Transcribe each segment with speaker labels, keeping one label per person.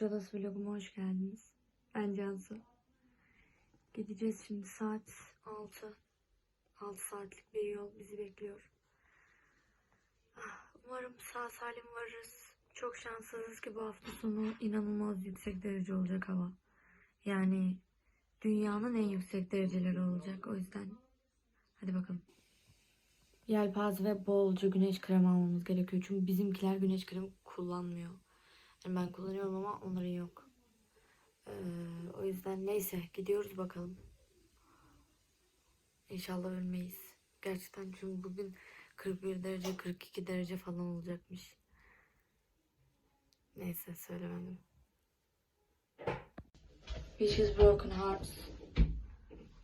Speaker 1: Kuşadası vloguma hoş geldiniz. Ben Cansu. Gideceğiz şimdi saat 6. 6 saatlik bir yol bizi bekliyor. Ah, Umarım sağ salim varırız. Çok şanssızız ki bu hafta sonu inanılmaz yüksek derece olacak hava. Yani dünyanın en yüksek dereceleri olacak. O yüzden hadi bakalım. Yelpaze ve bolca güneş kremi almamız gerekiyor. Çünkü bizimkiler güneş kremi kullanmıyor. Ben kullanıyorum ama onların yok. Ee, o yüzden neyse gidiyoruz bakalım. İnşallah ölmeyiz. Gerçekten çünkü bugün 41 derece 42 derece falan olacakmış. Neyse söylemedim. Wishes Broken Hearts.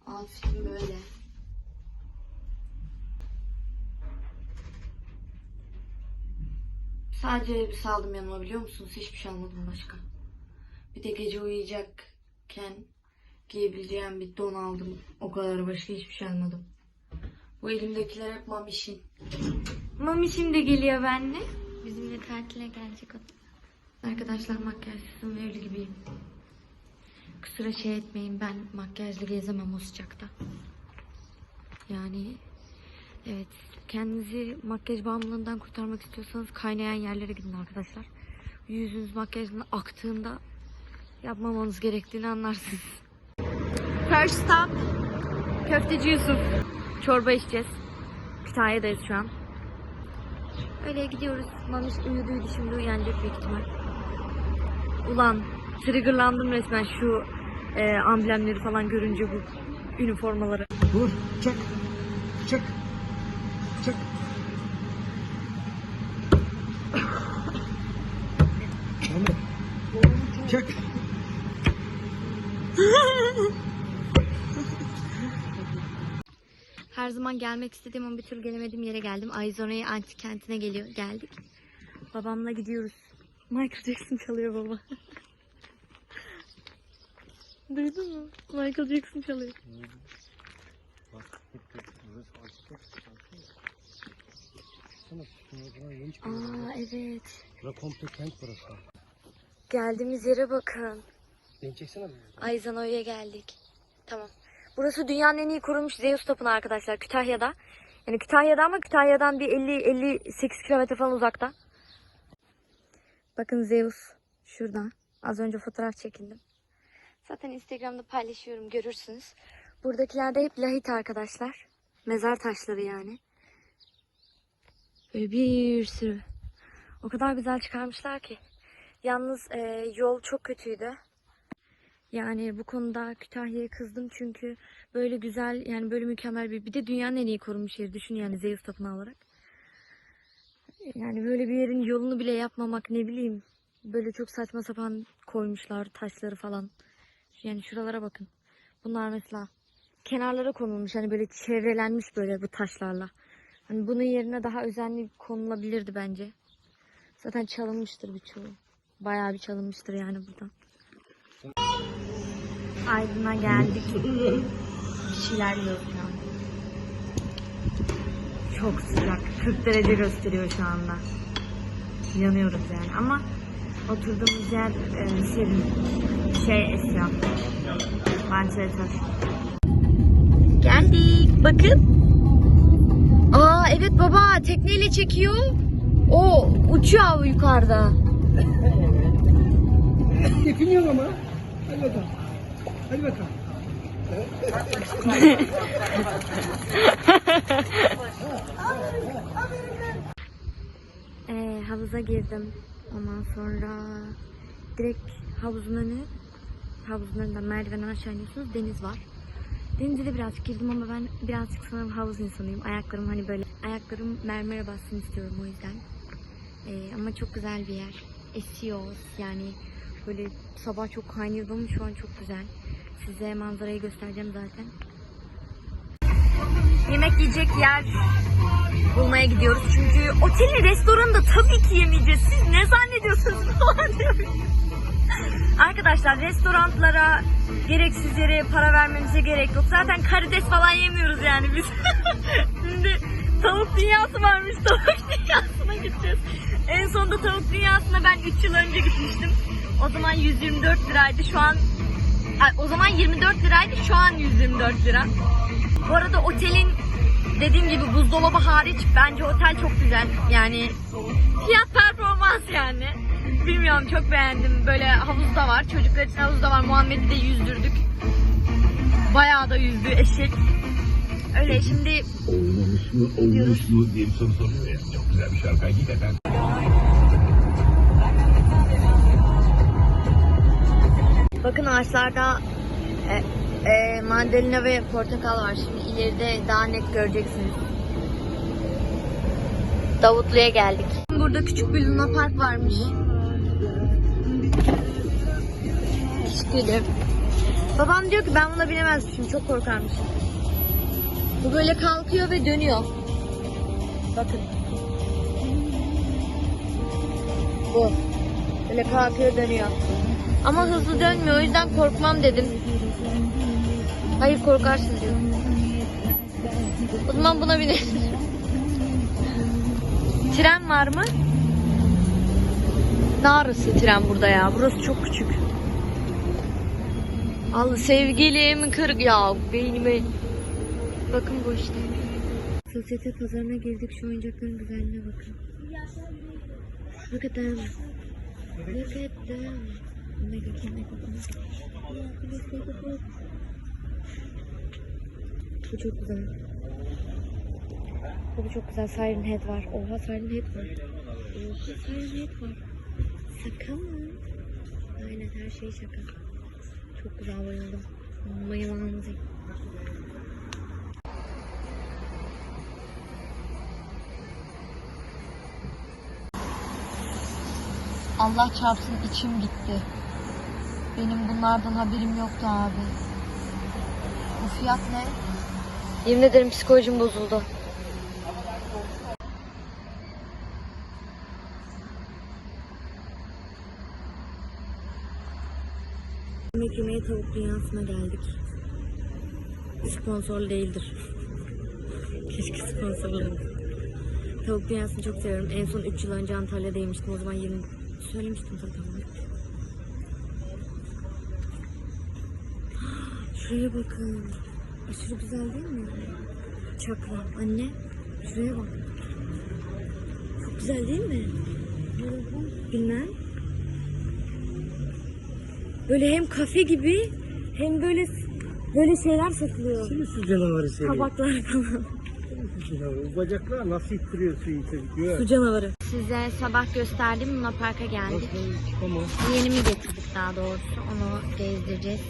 Speaker 1: Outfit'im böyle. Sadece elbise aldım yanıma biliyor musunuz? Hiçbir şey almadım başka. Bir de gece uyuyacakken giyebileceğim bir don aldım. O kadar başka hiçbir şey almadım. Bu elimdekiler hep mamişin. Mamişin de geliyor benimle. Bizimle tatile gelecek o. Arkadaşlar makyajsızım öyle gibiyim. Kusura şey etmeyin ben makyajlı gezemem o sıcakta. Yani evet kendinizi makyaj bağımlılığından kurtarmak istiyorsanız kaynayan yerlere gidin arkadaşlar. Yüzünüz makyajın aktığında yapmamanız gerektiğini anlarsınız. First stop Köfteci Yusuf. Çorba içeceğiz. Kütahya'dayız şu an. Öyle gidiyoruz. Mamiş uyuduydu şimdi uyanacak büyük ihtimal. Ulan triggerlandım resmen şu e, amblemleri falan görünce bu üniformaları.
Speaker 2: Dur, çek, çek, Ahmet, çek.
Speaker 1: Her zaman gelmek istediğim ama bir türlü gelemediğim yere geldim. Arizona'ya antik kentine geliyor, geldik. Babamla gidiyoruz. Michael Jackson çalıyor baba. Duydun mu? Michael Jackson çalıyor.
Speaker 2: Bak,
Speaker 1: Aa evet.
Speaker 2: Bura komple kent burası.
Speaker 1: Geldiğimiz yere bakın.
Speaker 2: Beni çeksene.
Speaker 1: Aizanoy'a geldik. Tamam. Burası dünyanın en iyi korunmuş Zeus tapınağı arkadaşlar Kütahya'da. Yani Kütahya'da ama Kütahya'dan bir 50-58 kilometre falan uzakta. Bakın Zeus şuradan. Az önce fotoğraf çekindim. Zaten Instagram'da paylaşıyorum görürsünüz. Buradakiler de hep lahit arkadaşlar. Mezar taşları yani. Böyle bir sürü. O kadar güzel çıkarmışlar ki. Yalnız e, yol çok kötüydü. Yani bu konuda Kütahya'ya kızdım çünkü böyle güzel yani böyle mükemmel bir bir de dünyanın en iyi korunmuş yeri düşün yani Zeus tapınağı olarak. Yani böyle bir yerin yolunu bile yapmamak ne bileyim böyle çok saçma sapan koymuşlar taşları falan. Yani şuralara bakın. Bunlar mesela kenarlara konulmuş hani böyle çevrelenmiş böyle bu taşlarla. Hani bunun yerine daha özenli konulabilirdi bence. Zaten çalınmıştır birçoğu. Bayağı bir çalınmıştır yani buradan. Aydın'a geldik. Bir şeyler yiyoruz şu. Çok sıcak. 40 derece gösteriyor şu anda. Yanıyoruz yani ama oturduğumuz yer e, serin. Şey esiyor. Vantilatör. Geldik. Bakın. Aa evet baba tekneyle çekiyor. O uçuyor yukarıda.
Speaker 2: Yakınıyor ama. Hadi bakalım. Hadi bakalım.
Speaker 1: Ee, havuza girdim. Ondan sonra direkt havuzun önü havuzun önünden merdivenden aşağı iniyorsunuz. Deniz var. Denize de birazcık girdim ama ben birazcık sanırım havuz insanıyım. Ayaklarım hani böyle ayaklarım mermere bassın istiyorum o yüzden. Ee, ama çok güzel bir yer. Esiyor yani böyle sabah çok kaynıyordu ama şu an çok güzel. Size manzarayı göstereceğim zaten. Yemek yiyecek yer bulmaya gidiyoruz. Çünkü otelin restoranında tabii ki yemeyeceğiz. Siz ne zannediyorsunuz falan diyorum. Arkadaşlar restoranlara gereksiz yere para vermemize gerek yok. Zaten karides falan yemiyoruz yani biz. Şimdi tavuk dünyası varmış. Tavuk dünyasına gideceğiz. En sonunda tavuk dünyasına ben 3 yıl önce gitmiştim. O zaman 124 liraydı. Şu an o zaman 24 liraydı. Şu an 124 lira. Bu arada otelin dediğim gibi buzdolabı hariç bence otel çok güzel. Yani fiyat performans yani. Bilmiyorum çok beğendim. Böyle havuz da var. Çocuklar için havuz da var. Muhammed'i de yüzdürdük. Bayağı da yüzdü eşek. Öyle şimdi
Speaker 3: Olmamış mı, olmuş mu diye bir soru soruyor ya. Çok güzel bir şarkı. Hakikaten.
Speaker 1: Bakın ağaçlarda e, e, mandalina ve portakal var. Şimdi ileride daha net göreceksiniz. Davutlu'ya geldik. Burada küçük bir Luna Park varmış. Teşekkür Babam diyor ki ben buna binemezmişim. Çok korkarmışım. Bu böyle kalkıyor ve dönüyor. Bakın. Bu. Böyle kalkıyor dönüyor. Ama hızlı dönmüyor o yüzden korkmam dedim. Hayır korkarsın diyor. O zaman buna binelim. tren var mı? Ne arası tren burada ya? Burası çok küçük. Al sevgilim kır ya beynime. Bakın bu işte. Sosyete pazarına girdik şu oyuncakların güzelliğine bakın. Look at them. Look at them. Mega mega Bu çok güzel. Bu çok güzel. Siren Head var. Oha Siren Head var. Oha Siren Head var. Şaka mı? Aynen her şey şaka. Çok güzel bayıldım. Bayılandım. Allah çarpsın içim gitti. Benim bunlardan haberim yoktu abi. Bu fiyat ne? Yemin ederim psikolojim bozuldu. Yemek yemeye tavuk dünyasına geldik. Sponsor değildir. Keşke sponsor olsaydı. Tavuk dünyasını çok seviyorum. En son 3 yıl önce Antalya'da yemiştim. O zaman 20 söylemiştim zaten. Şuraya bakın. Aşırı güzel değil mi? Çakra. Anne. Şuraya bak. Çok güzel değil mi? Bilmem. Böyle hem kafe gibi hem böyle böyle şeyler satılıyor.
Speaker 2: Şimdi su canavarı seni.
Speaker 1: Tabaklar falan.
Speaker 2: Su canavarı. Bu bacaklar nasıl ittiriyor suyu? Gör.
Speaker 1: Su canavarı. Size sabah gösterdiğim Luna Park'a geldik.
Speaker 2: Tamam.
Speaker 1: Yeni mi getirdik daha doğrusu onu gezdireceğiz.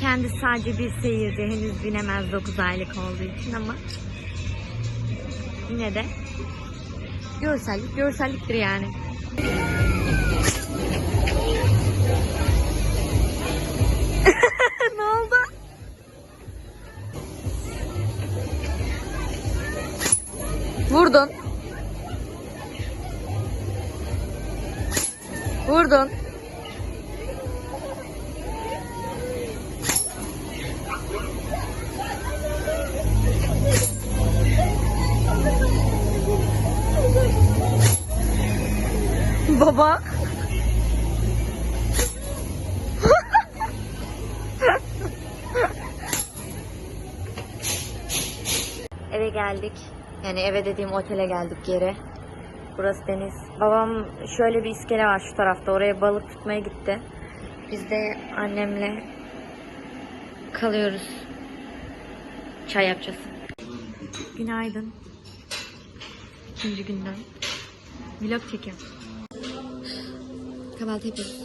Speaker 1: Kendisi sadece bir seyirci henüz binemez 9 aylık olduğu için ama yine de görsellik görselliktir yani. Yani eve dediğim otele geldik geri. Burası deniz. Babam şöyle bir iskele var şu tarafta. Oraya balık tutmaya gitti. Biz de annemle kalıyoruz. Çay yapacağız. Günaydın. İkinci günden. Vlog çekiyorum. Kahvaltı yapıyoruz.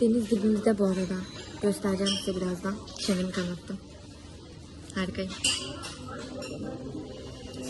Speaker 1: Deniz dibimizde bu arada. Göstereceğim size birazdan. Kendimi tanıttım. Harikayım.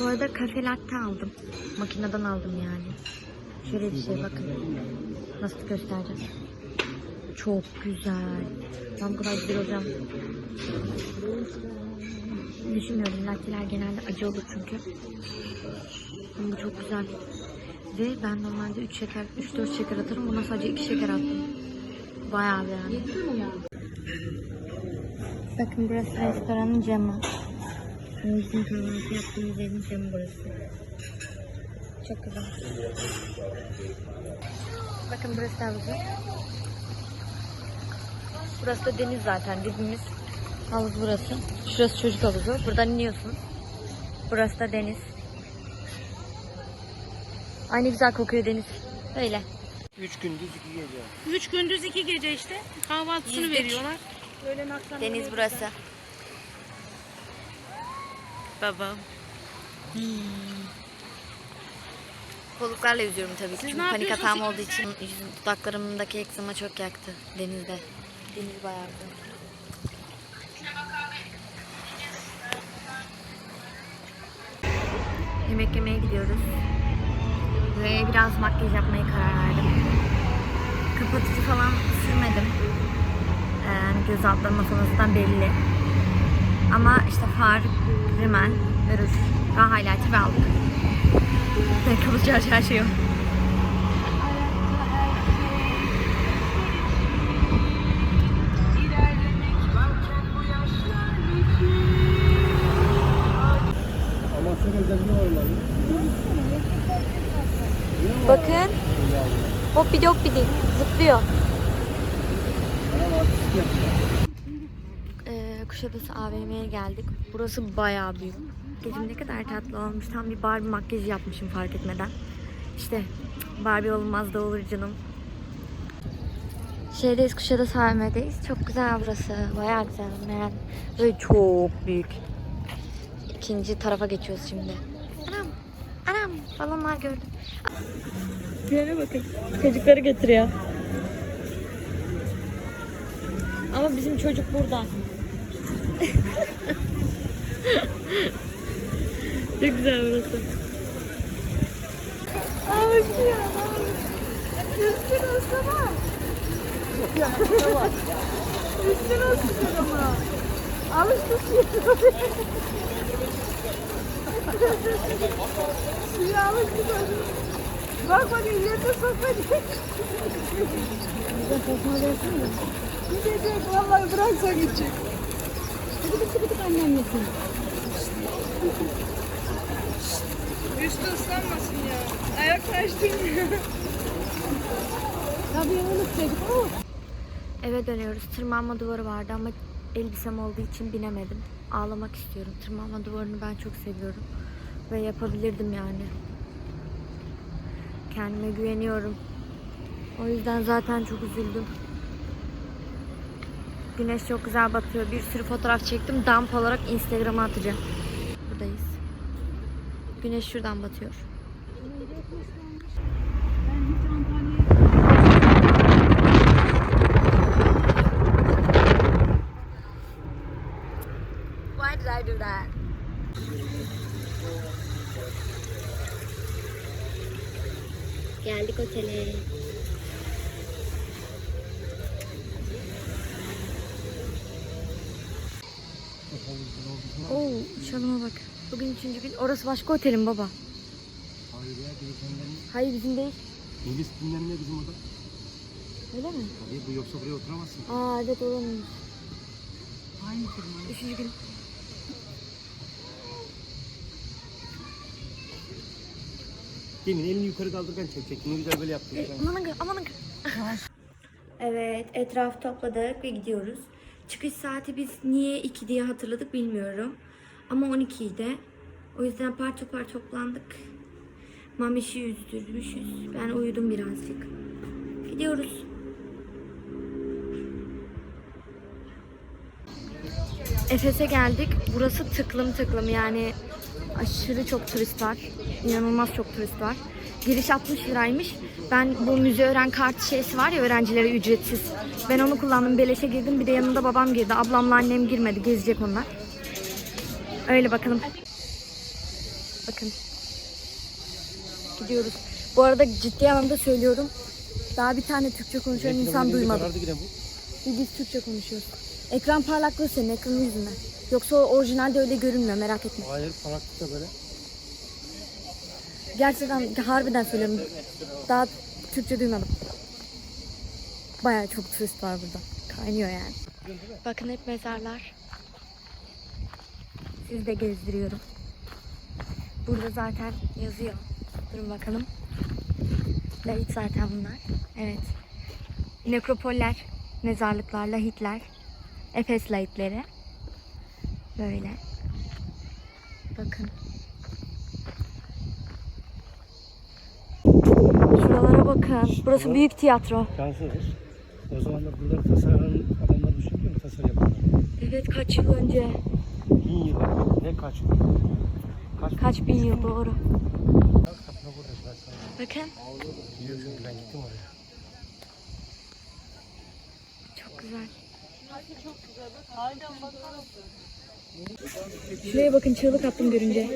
Speaker 1: Bu arada kafe latte aldım. Makineden aldım yani. Şöyle bir şey bakın. Nasıl göstereceğiz? Çok güzel. Ben bu kadar güzel olacağım. Düşünmüyorum. Latteler genelde acı olur çünkü. Ama bu çok güzel. Ve ben normalde 3 şeker, 3-4 şeker atarım. Buna sadece 2 şeker attım. Bayağı beğendim. Bakın burası restoranın camı. Bizim kahvaltı yaptığımız yerin camı burası. Çok güzel. Bakın burası da havuzu. Burası da deniz zaten dibimiz. Havuz burası. Şurası çocuk havuzu. Buradan iniyorsun. Burası da deniz. Aynı güzel kokuyor deniz. Böyle.
Speaker 2: Üç gündüz iki gece.
Speaker 4: Üç gündüz iki gece işte. Kahvaltısını
Speaker 1: Yüzdük.
Speaker 4: veriyorlar. Öğlen akşam
Speaker 1: Deniz burası.
Speaker 4: Babam.
Speaker 1: Kolluklarla yüzüyorum tabii ki.
Speaker 4: Siz ne
Speaker 1: panik
Speaker 4: yapıyorsunuz?
Speaker 1: atağım olduğu için yüzüm, dudaklarımdaki eksema çok yaktı denizde. Deniz güzel. Yemek yemeye gidiyoruz. Ve biraz makyaj yapmaya karar verdim. Kapatıcı falan sürmedim. Ee, Yani göz altlarıma falan zaten belli. Ama işte far, rimel ve ruj ve highlighter aldık. Ve kalıcı her şey
Speaker 2: var onların.
Speaker 1: Bakın. Hop bir yok bir. Zıplıyor. Kuşadası AVM'ye geldik. Burası bayağı büyük. Gözüm ne kadar tatlı olmuş. Tam bir Barbie makyajı yapmışım fark etmeden. İşte Barbie olmaz da olur canım. Şeydeyiz Kuşadası AVM'deyiz. Çok güzel burası. Bayağı güzel. Ben böyle çok büyük. İkinci tarafa geçiyoruz şimdi. Anam, anam balonlar gördüm. Yere bakın. Çocukları getiriyor. Ama bizim çocuk burada. Çok güzel burası.
Speaker 5: Bak bak ellerine sokacak. Gidecek vallahi bıraksa gidecek. Sıkıdık sıkıdık annem yesin. Üstü ıslanmasın ya. Ayak açtırmıyor. Tabii unutacak. Oh.
Speaker 1: Eve dönüyoruz. Tırmanma duvarı vardı ama elbisem olduğu için binemedim. Ağlamak istiyorum. Tırmanma duvarını ben çok seviyorum. Ve yapabilirdim yani. Kendime güveniyorum. O yüzden zaten çok üzüldüm. Güneş çok güzel batıyor. Bir sürü fotoğraf çektim. Dump olarak Instagram'a atacağım. Buradayız. Güneş şuradan batıyor. Why did I do that? Geldik otele. Oo, çalıma bak. Bugün üçüncü gün. Orası başka otelin baba.
Speaker 2: Hayır ya bizim kendilerinin.
Speaker 1: Hayır bizim değil.
Speaker 2: İngiliz bilmem ne bizim oda.
Speaker 1: Öyle mi?
Speaker 2: Tabii bu yoksa buraya oturamazsın.
Speaker 1: Aa evet oranın. Üçüncü gün.
Speaker 2: Demin elini yukarı kaldır ben çekecektim. Ne güzel böyle yaptın.
Speaker 1: E, aman aga, aman aga. evet, etrafı topladık ve gidiyoruz. Çıkış saati biz niye 2 diye hatırladık bilmiyorum. Ama 12 idi. O yüzden apar topar toplandık. Mamiş'i yüzdürmüşüz. Ben uyudum birazcık. Gidiyoruz. Efes'e geldik. Burası tıklım tıklım yani aşırı çok turist var. İnanılmaz çok turist var. Giriş 60 liraymış. Ben bu müze öğren kartı şeysi var ya öğrencilere ücretsiz. Ben onu kullandım. Beleşe girdim. Bir de yanında babam girdi. Ablamla annem girmedi. Gezecek onlar. Öyle bakalım. Bakın. Gidiyoruz. Bu arada ciddi anlamda söylüyorum. Daha bir tane Türkçe konuşan insan duymadım. Biz Türkçe konuşuyoruz. Ekran parlaklığı senin ekranın yüzünden. Yoksa orijinalde öyle görünmüyor merak etme.
Speaker 2: Hayır parlaklık da böyle.
Speaker 1: Gerçekten harbiden söylüyorum. Daha Türkçe duymadım. Bayağı çok turist var burada. Kaynıyor yani. Bakın hep mezarlar. Sizi de gezdiriyorum. Burada zaten yazıyor. Durun bakalım. Lahit zaten bunlar. Evet. Nekropoller, mezarlıklar, lahitler. Efes lahitleri. Böyle. Bakın. Şuralara bakın. Burası büyük tiyatro.
Speaker 2: Şanssızız. O zamanlar buraları tasarlayan adamlar düşünüyor mu? Tasarı yapanlar.
Speaker 1: Evet kaç yıl önce?
Speaker 2: Bin yıl. Ne kaç yıl? Kaç
Speaker 1: Kaç bin yıl doğru. Bakın.
Speaker 2: Biliyorum çünkü ben gittim oraya.
Speaker 1: Çok güzel. Şuraya bakın çığlık attım görünce.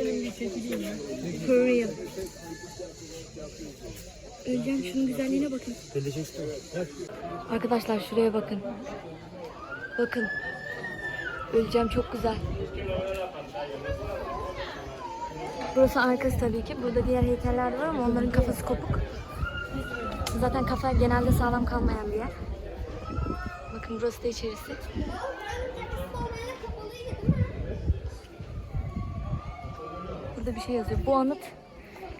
Speaker 1: For real. Öleceğim şunun güzelliğine bakın.
Speaker 2: Geleceksin. Gel.
Speaker 1: Arkadaşlar şuraya bakın. Bakın. Öleceğim çok güzel. Burası arkası tabii ki. Burada diğer heykeller var ama onların kafası kopuk. Zaten kafa genelde sağlam kalmayan bir yer. Bakın burası da içerisi. Burada bir şey yazıyor. Bu anıt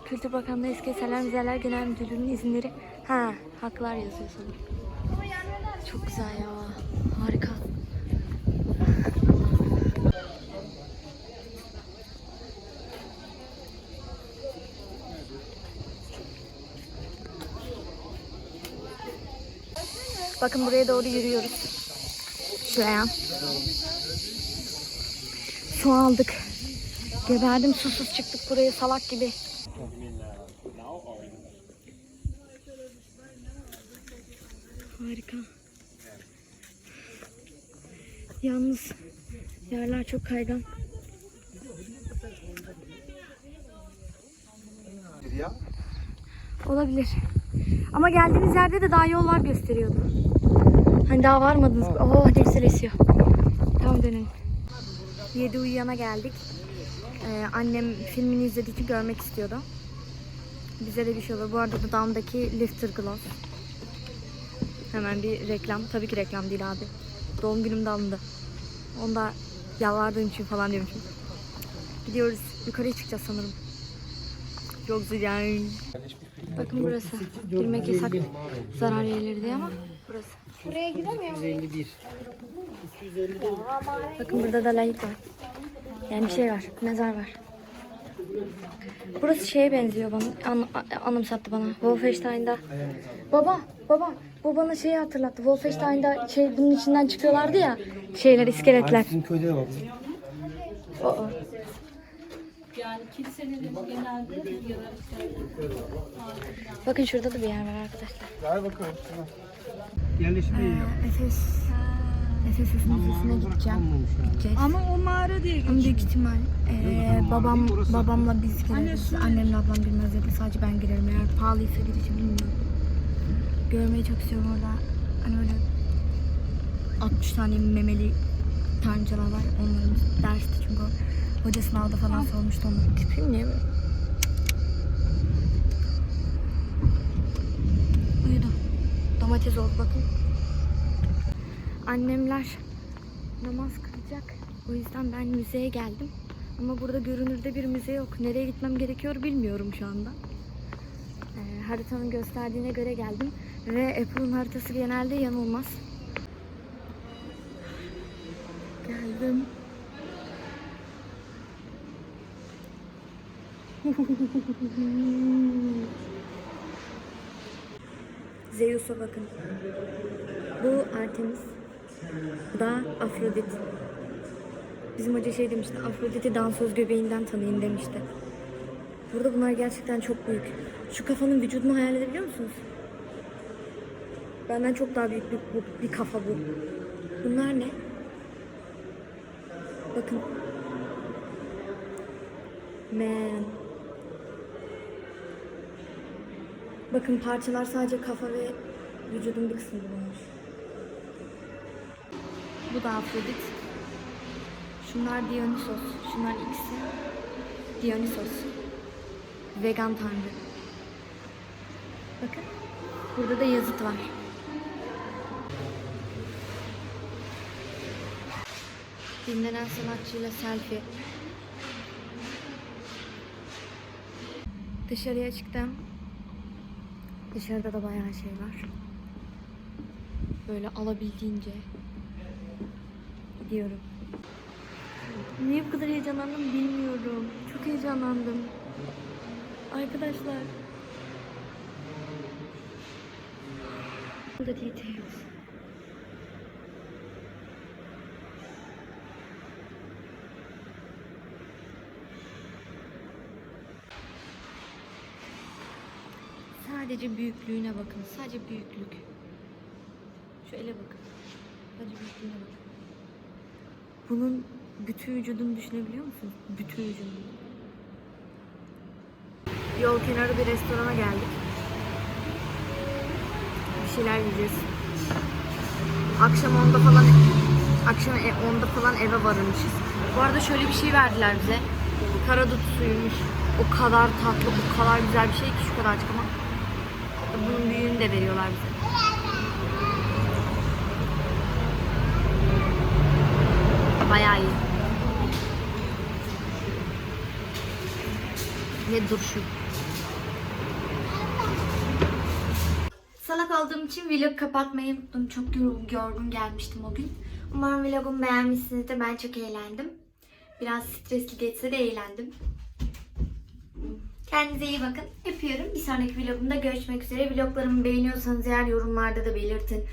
Speaker 1: Kültür Bakanlığı Eski Eserler Müzeler Genel Müdürlüğü'nün izinleri. Ha, haklar yazıyor sanırım. Çok güzel ya. Harika. Bakın buraya doğru yürüyoruz. Şuraya. Su aldık. Geberdim susuz çıktık buraya salak gibi. Harika. Yalnız yerler çok kaygan. Olabilir. Ama geldiğimiz yerde de daha yol var gösteriyordu. Hani daha varmadınız. Oh güzel esiyor. Tamam dönün. Yedi uyuyana geldik. Ee, annem filmini izlediği görmek istiyordu. Bize de bir şey olur. Bu arada dudağımdaki Lifter Gloss. Hemen bir reklam. Tabii ki reklam değil abi. Doğum günümde alındı. Onda yalvardığım için falan diyormuşum. Gidiyoruz. Yukarıya çıkacağız sanırım. Çok sıcak. Bakın burası. Girmek yasak. Zarar yerleri diye ama burası.
Speaker 2: 151.
Speaker 1: Bakın burada da layık var. Yani bir şey var. Mezar var. Burası şeye benziyor bana. An, anımsattı bana. Wolfenstein'da. Baba, baba. Bu bana şeyi hatırlattı. Wolfenstein'da şey bunun içinden çıkıyorlardı ya. Şeyler, iskeletler.
Speaker 2: Bizim köyde de var.
Speaker 1: O, o. Bakın şurada da bir yer var arkadaşlar.
Speaker 2: Gel bakalım. Yerleşim iyi ya.
Speaker 1: Efes. Efes Müzesi'ne gideceğim. Gideceğiz.
Speaker 5: Ama o mağara değil.
Speaker 1: Ama büyük ihtimal eee, babam babamla biz gireriz. Annemle ablam girmez ya da sadece ben girerim. Eğer pahalıysa gireceğim bilmiyorum. Görmeyi çok istiyorum orada. Hani öyle 60 tane memeli tanrıçalar var. Onların dersti çünkü o. Hoca sınavda falan sormuştu onları. Küpüm niye böyle? Uyudu. Domates oldu bakın. Annemler namaz kılacak. O yüzden ben müzeye geldim. Ama burada görünürde bir müze yok. Nereye gitmem gerekiyor bilmiyorum şu anda. Ee, haritanın gösterdiğine göre geldim. Ve Apple'ın haritası genelde yanılmaz. Geldim. Zeus'a bakın. Bu Artemis. Da Afrodit. Bizim hoca şey demişti, Afrodit'i dansöz göbeğinden tanıyın demişti. Burada bunlar gerçekten çok büyük. Şu kafanın vücudunu hayal edebiliyor musunuz? Benden çok daha büyük bir, bu- bir kafa bu. Bunlar ne? Bakın. Man. Bakın parçalar sadece kafa ve vücudun bir kısmında bulunmuş. Bu da Afrodit. Şunlar Dionysos. Şunlar ikisi Dionysos. Vegan tanrı. Bakın. Burada da yazıt var. Dinlenen sanatçıyla selfie. Dışarıya çıktım. Dışarıda da bayağı şey var. Böyle alabildiğince gidiyorum. Niye bu kadar heyecanlandım bilmiyorum. Çok heyecanlandım. Arkadaşlar. Burada details. Sadece büyüklüğüne bakın. Sadece büyüklük. Şu ele bakın. Sadece büyüklüğüne bakın. Bunun bütün vücudunu düşünebiliyor musunuz? Bütün vücudunu. Yol kenarı bir restorana geldik. Bir şeyler yiyeceğiz. Akşam 10'da falan akşam 10'da falan eve varırmışız. Bu arada şöyle bir şey verdiler bize. Karadut suyuymuş. O kadar tatlı, o kadar güzel bir şey ki şu kadarcık ama. Bunun büyüğünü de veriyorlar bize. Bayağı iyi. Ne duruşu. Salak olduğum için vlog kapatmayı unuttum. Çok yorgun, yorgun gelmiştim o gün. Umarım vlogumu beğenmişsinizdir. Ben çok eğlendim. Biraz stresli geçse de eğlendim. Kendinize iyi bakın. Öpüyorum. Bir sonraki vlogumda görüşmek üzere. Vloglarımı beğeniyorsanız eğer yorumlarda da belirtin.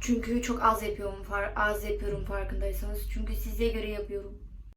Speaker 1: Çünkü çok az yapıyorum, az yapıyorum farkındaysanız. Çünkü size göre yapıyorum.